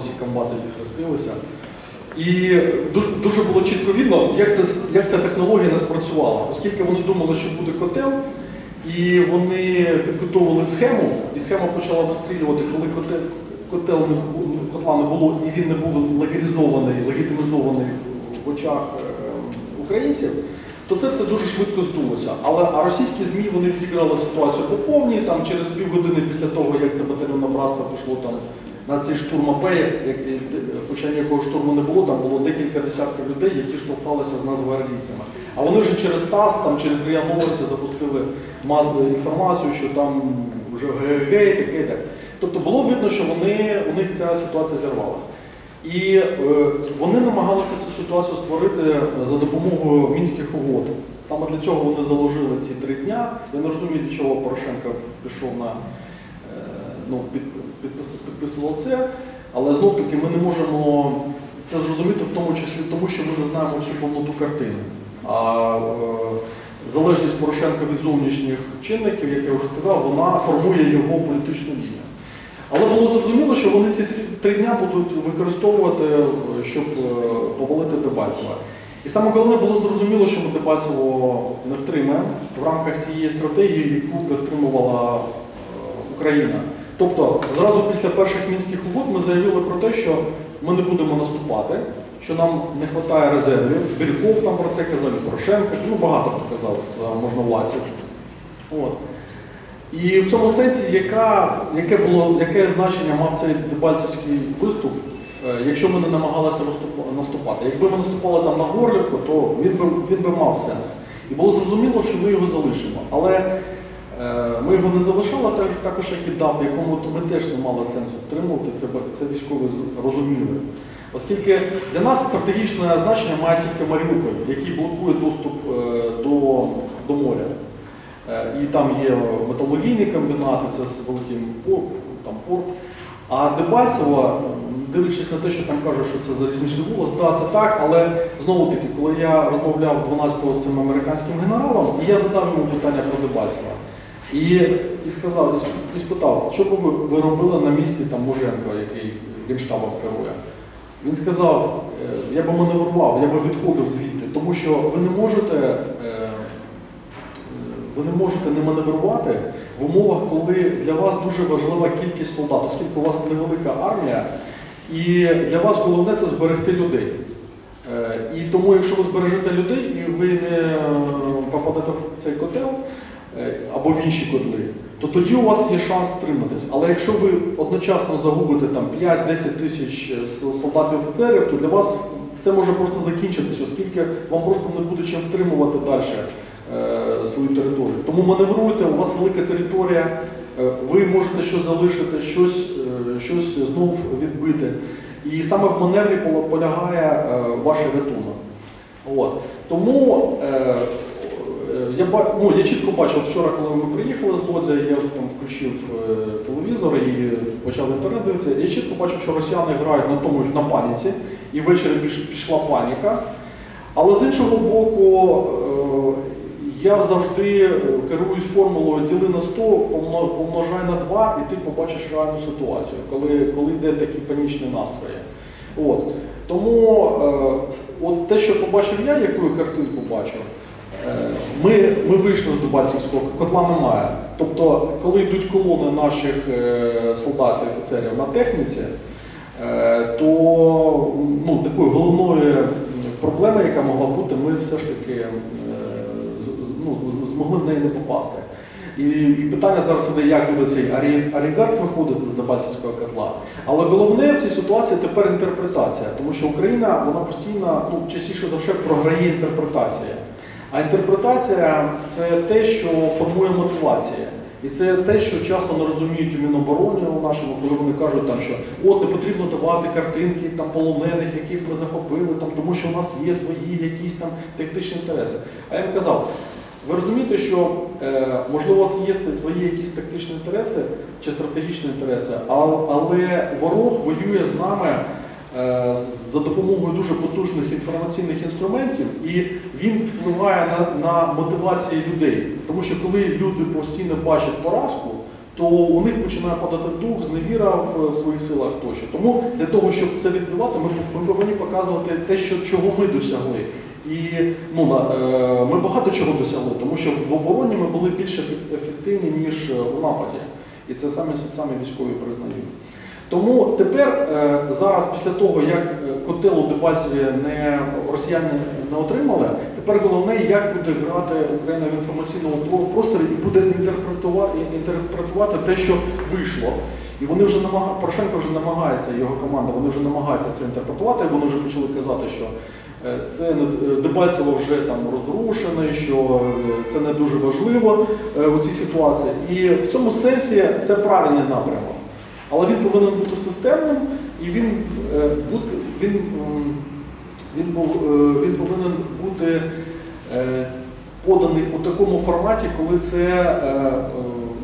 Всі комбати їх розкрилися. І дуже, дуже було чітко видно, як, це, як ця технологія не спрацювала, оскільки вони думали, що буде котел, і вони підготовили схему, і схема почала вистрілювати, коли котел, котел котла не було, і він не був легалізований, легітимізований в- очах е, українців, то це все дуже швидко здулося. Але а російські ЗМІ вони відіграли ситуацію по повній, там через півгодини після того, як це батальйонне братство пішло там на цей штурм АП, як- як- хоча ніякого штурму не було, там було декілька десятків людей, які штовхалися з нацгвардійцями. А вони вже через ТАСС, там через РІА Новості запустили масову інформацію, що там вже гей, таке і так. Тобто було видно, що вони, у них ця ситуація зірвалася. І е, вони намагалися цю ситуацію створити за допомогою мінських угод. Саме для цього вони заложили ці три дня. Я не розумію, для чого Порошенко пішов на е, ну, під, підписував це, але знов таки ми не можемо це зрозуміти в тому числі тому, що ми не знаємо всю повноту картини. А е, залежність Порошенка від зовнішніх чинників, як я вже сказав, вона формує його політичну лінію. Але було зрозуміло, що вони ці три- дня будуть використовувати, е, щоб е, повалити Дебальцева. І саме головне було зрозуміло, що ми Дебальцево не втримаємо в рамках цієї стратегії, яку підтримувала Україна. Тобто, зразу після перших мінських угод ми заявили про те, що ми не будемо наступати, що нам не вистачає резервів. Бірков там про це казав, Порошенко, ну багато хто казав з е, можновладців. От. І в цьому сенсі, яка, яке, було, яке значення мав цей Дебальцевський виступ, е, якщо ми не намагалися наступати? Якби ми наступали там на Горлівку, то він би, він би мав сенс. І було зрозуміло, що ми його залишимо. Але ми його не залишали, так, також як і ДАП, якому ми теж не мало сенсу втримувати, це, це військові розуміли. Оскільки для нас стратегічне значення має тільки Маріуполь, який блокує доступ е, до, до моря. Е, І там є металургійні комбінати, це з великим там, порт. А Дебальцево, дивлячись на те, що там кажуть, що це залізничний вулиць, да, це так, але знову таки, коли я розмовляв 12-го з цим американським генералом, і я задав йому питання про Дебальцево. І, і сказав, і спитав, що б ви, робили на місці там Муженко, який генштабом керує. Він сказав, е, я би маневрував, я би відходив звідти, тому що ви не можете. е, ви не можете не маневрувати в умовах, коли для вас дуже важлива кількість солдат, оскільки у вас невелика армія, і для вас головне це зберегти людей. Е, І тому, якщо ви збережете людей і ви не е, попадете в цей котел е, або в інші котли, то тоді у вас є шанс стриматись. Але якщо ви одночасно загубите там 5-10 тисяч е, солдат і офіцерів, то для вас все може просто закінчитися, оскільки вам просто не буде чим втримувати далі е, свою територію. Тому маневруйте, у вас велика територія, е, ви можете щось залишити, щось, е, щось знов відбити. І саме в маневрі полягає е, ваш рятунок. От. Тому е, е, я, ну, я чітко бачив вчора, коли ми приїхали з Лодзя, я там включив е, телевізор і почав інтернет дивитися. Я чітко бачив, що росіяни грають на тому на паніці, і ввечері піш- пішла паніка. Але з іншого боку, е, я завжди е, керуюсь формулою діли на 100, помножай на 2, і ти побачиш реальну ситуацію, коли, коли йде такі панічні настрої. От. Тому от те, що побачив я, яку картинку бачив, ми, ми вийшли з Дебальцевського, котла немає. Тобто, коли йдуть колони наших е, солдат і офіцерів на техніці, е, то ну, такою головною проблемою, яка могла бути, ми все ж таки е, ну, змогли в неї не попасти. І, і питання зараз іде, як буде цей арі- арігард виходити з Дебальцевського котла. Але головне в цій ситуації тепер інтерпретація, тому що Україна вона постійно, ну, частіше за все, програє інтерпретація. А інтерпретація це те, що формує мотивація. І це те, що часто не розуміють у Мінобороні у нашому, коли вони кажуть, там, що от не потрібно давати картинки там, полонених, яких ми захопили, там, тому що у нас є свої якісь там тактичні інтереси. А я їм казав, ви розумієте, що е, можливо у вас є свої якісь тактичні інтереси чи стратегічні інтереси, ал- але ворог воює з нами за допомогою дуже потужних інформаційних інструментів, і він впливає на, на мотивації людей. Тому що коли люди постійно бачать поразку, то у них починає падати дух, зневіра в своїх силах тощо. Тому для того, щоб це відбивати, ми, ми повинні показувати те, що, чого ми досягли. І ну, е, ми багато чого досягли, тому що в обороні ми були більш ефективні, ніж е, у нападі. І це самі, самі військові признають. Тому тепер, е, зараз, після того, як е, котел у Дебальцеві не, росіяни не отримали, тепер головне, як буде грати Україна в інформаційному про- просторі і буде інтерпретувати, інтерпретувати те, що вийшло. І вони вже намага... Порошенко вже намагається, його команда, вони вже намагаються це інтерпретувати, вони вже почали казати, що е, це Дебальцево вже там розрушене, що це не дуже важливо у цій ситуації. І в цьому сенсі це правильний напрямок. Але він повинен бути системним і він, е, він, він, е, він повинен бути е, поданий у такому форматі, коли це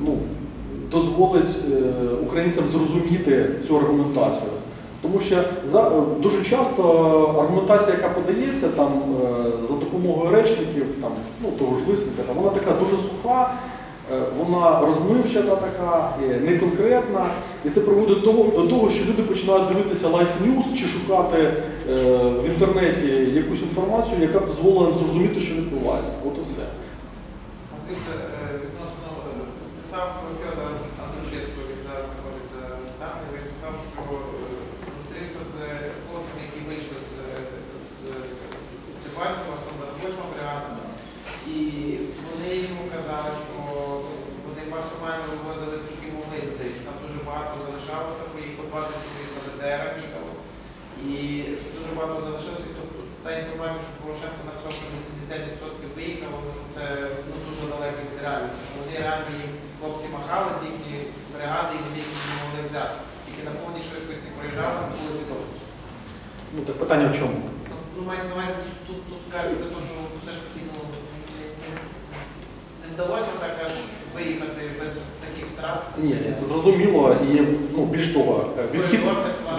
ну, дозволить українцям зрозуміти цю аргументацію. Тому що дуже часто аргументація, яка подається там, за допомогою речників, там, ну, того ж лисника, вона така дуже суха, вона розмивчата така, е, неконкретна. І це приводить до того, до того, що люди починають дивитися Life News чи шукати е, в інтернеті якусь інформацію, яка б дозволила зрозуміти, що відбувається. От і все. Дивіться, е, відносно е, писав який зараз знаходиться там, і він писав, що е, зустрівся з хлопцями, які вийшли з, Дебальцева, з і вони йому казали, що вони максимально вивозили скільки могли людей, що там дуже багато залишалося, бо їх по 20 чоловік на БТРах їхало, і що дуже багато залишилося, тобто та інформація, що Порошенко написав, що 80% виїхало, ну, що це ну, дуже далеко від реальності, що вони реально їм хлопці махали з їхньої бригади і вони їх не могли взяти. Тільки на повній швидкості проїжджали, були відомі. Ну так питання в чому? Ну, мається на увазі, тут, тут кажуть за те, що все ж таки ну, не вдалося так аж виїхати без таких втрат. Ні, ні, це зрозуміло. І ну, більш того, е, відхід,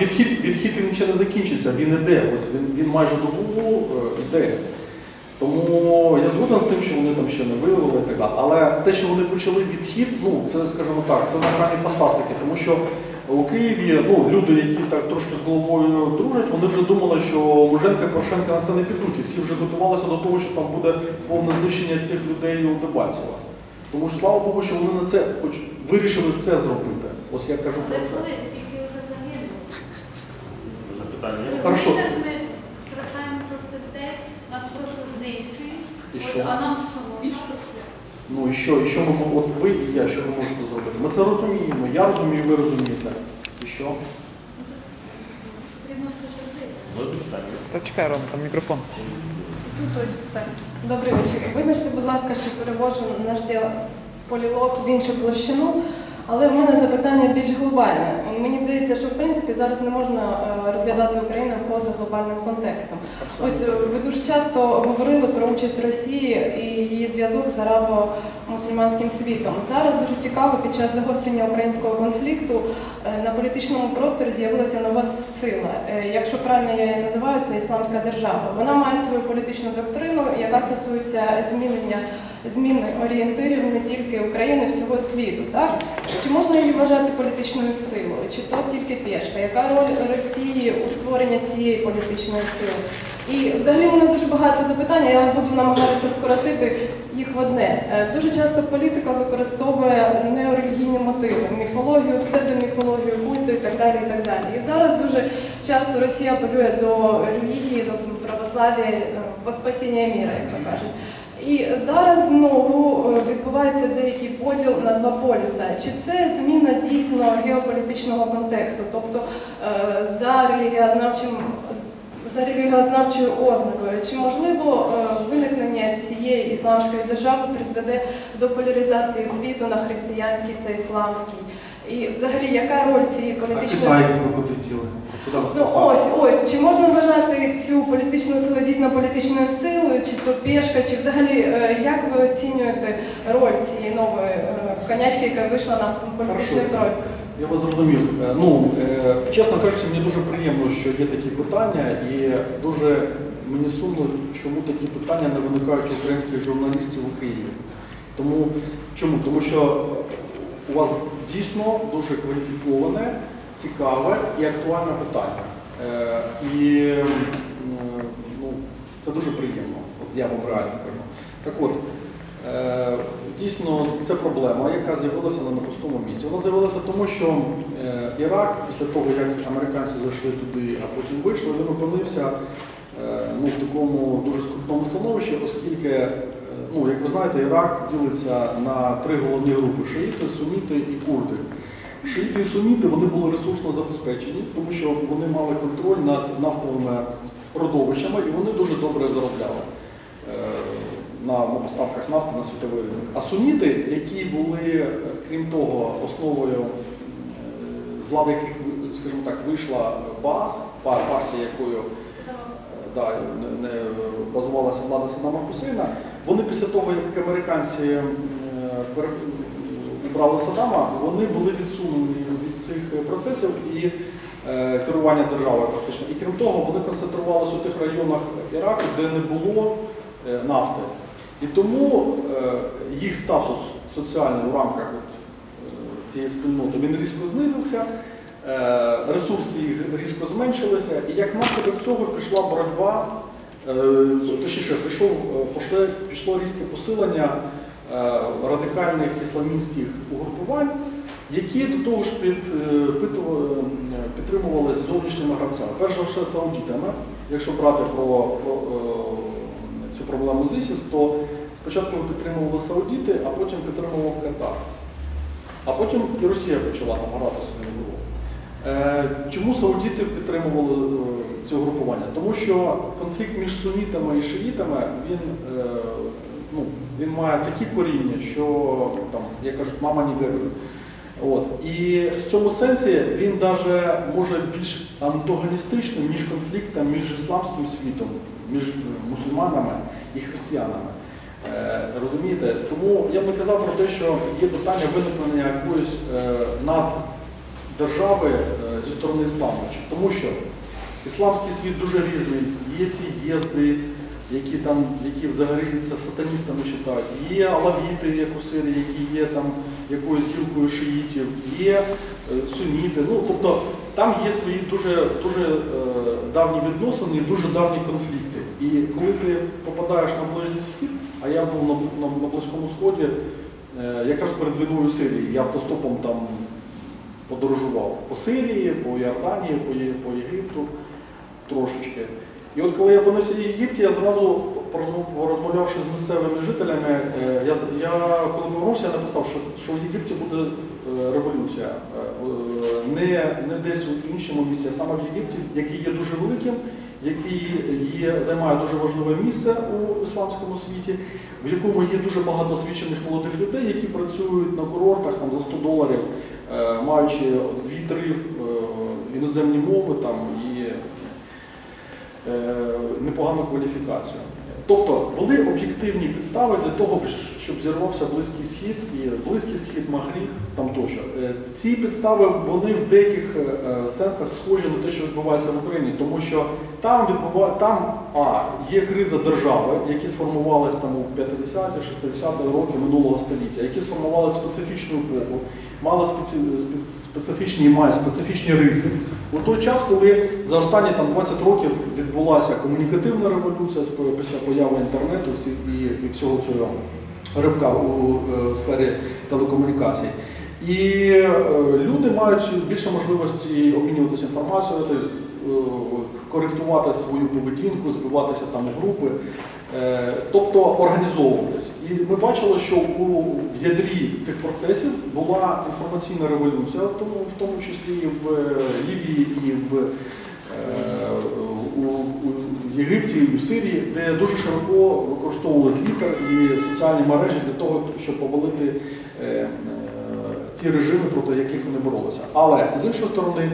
відхід, відхід він ще не закінчився, він іде. Ось він, він майже добу йде. Тому я згоден з тим, що вони там ще не виявили і так далі. Але те, що вони почали відхід, ну це скажімо так, це на грані фантастики, тому що у Києві ну, люди, які так трошки з головою дружать, вони вже думали, що Муженко і Порошенко на це не підуть. І всі вже готувалися до того, що там буде повне знищення цих людей у Дебальцево. Тому що слава Богу, що вони на це хоч вирішили це зробити. Ось я кажу про це. коли скільки вже загинуло? Запитання? Хорошо. Ми втрачаємо просто людей, нас просто знищують. І що? А нам що? І що? Ну і що, і що ми от ви і я, що ви можете зробити? Ми це розуміємо, я розумію, ви розумієте. І що? Можна питання? Та чекай, Рома, там мікрофон. Так. Добрий вечір. Вибачте, будь ласка, що перевожу наш полілог в іншу площину, але в мене запитання більш глобальне. Мені здається, що в принципі зараз не можна е, розглядати Україну поза глобальним контекстом. Ось е, ви дуже часто говорили про участь Росії і її зв'язок з арабо-мусульманським світом. Зараз дуже цікаво під час загострення українського конфлікту е, на політичному просторі з'явилася нова сила. Якщо правильно я її називаю, це ісламська держава. Вона має свою політичну доктрину, яка стосується змінення зміни орієнтирів не тільки України, всього світу. Так чи можна її вважати політичною силою, чи то тільки пешка? Яка роль Росії у створенні цієї політичної сили? І взагалі в мене дуже багато запитань. Я буду намагатися скоротити їх в одне. Е, Дуже часто політика використовує неорелігійні мотиви, міфологію, псевдоміфологію, культи і так далі. І так далі. І зараз дуже часто Росія апелює до релігії, до православ'я, е, спасіння міра, як то кажуть. І зараз знову е, відбувається деякий поділ на два полюса. Чи це зміна дійсно геополітичного контексту, тобто е, за релігіознавчим за релігіознавчою ознакою, чи можливо е, виникнення цієї ісламської держави призведе до поляризації світу на християнський та ісламський? І взагалі, яка роль цієї політичної діли? Ну ось, ось. Чи можна вважати цю політичну силу дійсно політичною силою, чи то пішка, чи взагалі е, як ви оцінюєте роль цієї нової е, конячки, яка вийшла на політичний простір? Я вас зрозумів. Е, Ну, чесно кажучи, мені дуже приємно, що є такі питання, і дуже мені сумно, чому такі питання не виникають у українських журналістів у Києві. Тому чому? Тому що у вас дійсно дуже кваліфіковане, цікаве і актуальне питання. Е, І ну, це дуже приємно. От я вам реально кажу. Так от, е, дійсно, це проблема, яка з'явилася на непустому місці. Вона з'явилася тому, що е, Ірак, після того, як американці зайшли туди, а потім вийшли, він опинився ну, в такому дуже скрутному становищі, оскільки, ну, як ви знаєте, Ірак ділиться на три головні групи шиїти, суніти і курди. Шиїти і суніти вони були ресурсно забезпечені, тому що вони мали контроль над нафтовими родовищами і вони дуже добре заробляли е, на, на поставках нафти на світовий ринок. А суніти, які були, е, крім того, основою, е, з лав яких, скажімо так, вийшла БАС, партія, якою да, базувалася влада Саддама Хусейна, вони після того, як американці е, пере- убрали Саддама, вони були відсунені від цих процесів і е, керування державою фактично. І крім того, вони концентрувалися у тих районах Іраку, де не було е, нафти. І тому е, їх статус соціальний у рамках е, цієї спільноти він різко знизився, е, ресурси їх різко зменшилися, і як наслідок цього пішла боротьба, е, точніше, пішов, е, пошле- пішло різке посилення е, радикальних ісламістських угрупувань, які до того ж під, е, е, підтримувалися зовнішніми гравцями. Перш за все саудітами, якщо брати про, про е, цю проблему з ІСІС, то спочатку підтримували саудіти, а потім підтримував Катар. А потім і Росія почала там грати свою гру. Е, Чому саудіти підтримували е, це угрупування? Тому що конфлікт між сунітами і шиїтами він, е, ну, він має такі коріння, що там, як кажуть, мама не вирує. От. І в цьому сенсі він даже може більш антагоністичним, ніж конфліктом між ісламським світом, між мусульманами і християнами. Е, Розумієте? Тому я б не казав про те, що є питання виникнення якоїсь е, наддержави е, зі сторони ісламу. Тому що ісламський світ дуже різний. Є ці їзди, які там, які взагалі сатаністами вважають. Є алавіти, як у Сирії, які є там якоюсь гілкою шиїтів, є е, суніти. Ну, тобто там є свої дуже, дуже е, давні відносини і дуже давні конфлікти. І коли ти попадаєш на Ближній Схід, а я був на, на, на Близькому Сході, якраз перед війною Сирії, я автостопом там подорожував по Сирії, по Йорданії, по, Єгипту трошечки. І от коли я опинився в Єгипті, я зразу порозмов- порозмовлявши з місцевими жителями, е, я, я коли повернувся, я написав, що, що в Єгипті буде е, революція. Е, Не, не десь в іншому місці, а саме в Єгипті, який є дуже великим, який є, займає дуже важливе місце у ісламському світі, в якому є дуже багато освічених молодих людей, які працюють на курортах там, за 100 доларів, маючи 2-3 е, іноземні мови там, і е, непогану кваліфікацію. Тобто були об'єктивні підстави для того, щоб зірвався Близький Схід і Близький Схід, Магріб там тощо. Е, Ці підстави вони в деяких е, е, сенсах схожі на те, що відбувається в Україні, тому що там відбува... там а, є криза держави, які сформувалися там у 50-ті, 60-ті роки минулого століття, які сформувалися специфічну епоху, спеці... специфічні і мають специфічні риси. У той час, коли за останні там 20 років відбулася комунікативна революція після появи інтернету і, всього цього ривка у е, сфері телекомунікацій. І е, люди мають більше можливості обмінюватися інформацією, тобто, коректувати свою поведінку, збиватися там у групи, тобто організовуватися. І ми бачили, що у в ядрі цих процесів була інформаційна революція, в тому, в тому числі і в е, Лівії, і в е, у, у Єгипті, і у Сирії, де дуже широко використовували Твіттер і соціальні мережі для того, щоб повалити е, ті режими, проти яких вони боролися. Але з іншої сторони,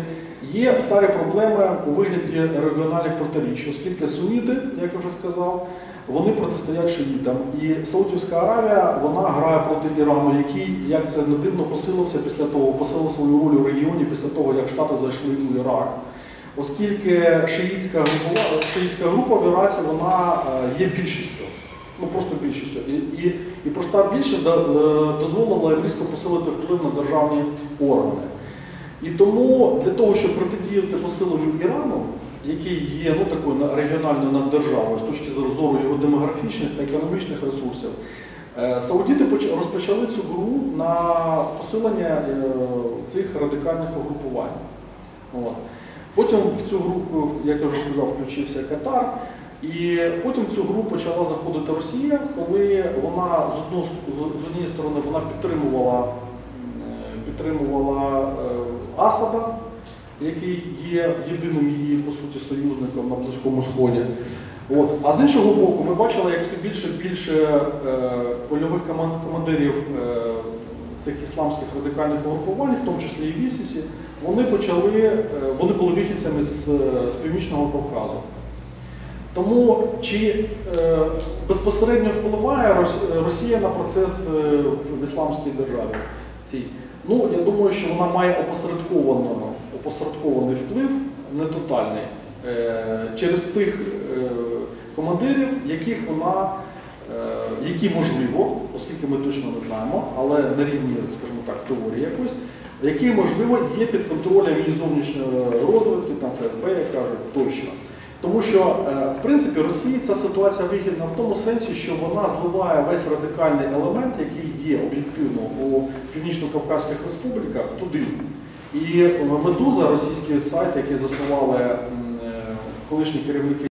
є старі проблеми у вигляді регіональних протиріч, оскільки суніти, як я вже сказав, вони протистоять шиїтам. І Саудівська Аравія вона грає проти Ірану, який, як це не дивно, посилився після того, посилив свою роль у регіоні після того, як Штати зайшли у Ірак. Оскільки шиїтська група, шиїтська група в Іраці вона е, є більшістю. ну просто більшістю. І, і, і проста більшість е, дозволила різко посилити вплив на державні органи. І тому для того, щоб протидіяти посиленню Ірану, який є ну, такою на- регіональною наддержавою з точки зору його демографічних та економічних ресурсів, е, саудіти розпочали цю гру на посилення е, цих радикальних угрупувань. От. Потім в цю групу, як я вже сказав, включився Катар. І потім в цю гру почала заходити Росія, коли вона з, одного, з- однієї сторони вона підтримувала, е, підтримувала Асада, який є єдиним її по суті Близькому Сході. От. А з іншого боку, ми бачили, як все більше і більше е, польових команд, командирів е, цих ісламських радикальних угрупувань, в тому числі і в Ісісі, вони почали, е, вони були вихідцями з, з Північного Кавказу. Тому чи е, безпосередньо впливає Росія на процес в ісламській державі? Цій? Ну, я думаю, що вона має опосередкований вплив, не тотальний, через тих е, командирів, яких вона, е, які можливо, оскільки ми точно не знаємо, але на рівні, скажімо так, теорії якось, які можливо є під контролем її зовнішньої розвитки, там ФСБ, як кажуть, тощо. Тому що, е, в принципі, Росії ця ситуація вигідна в тому сенсі, що вона зливає весь радикальний елемент, який є об'єктивно у північно-кавказьких республіках, туди. І Медуза, російський сайт, який заснували е, колишні керівники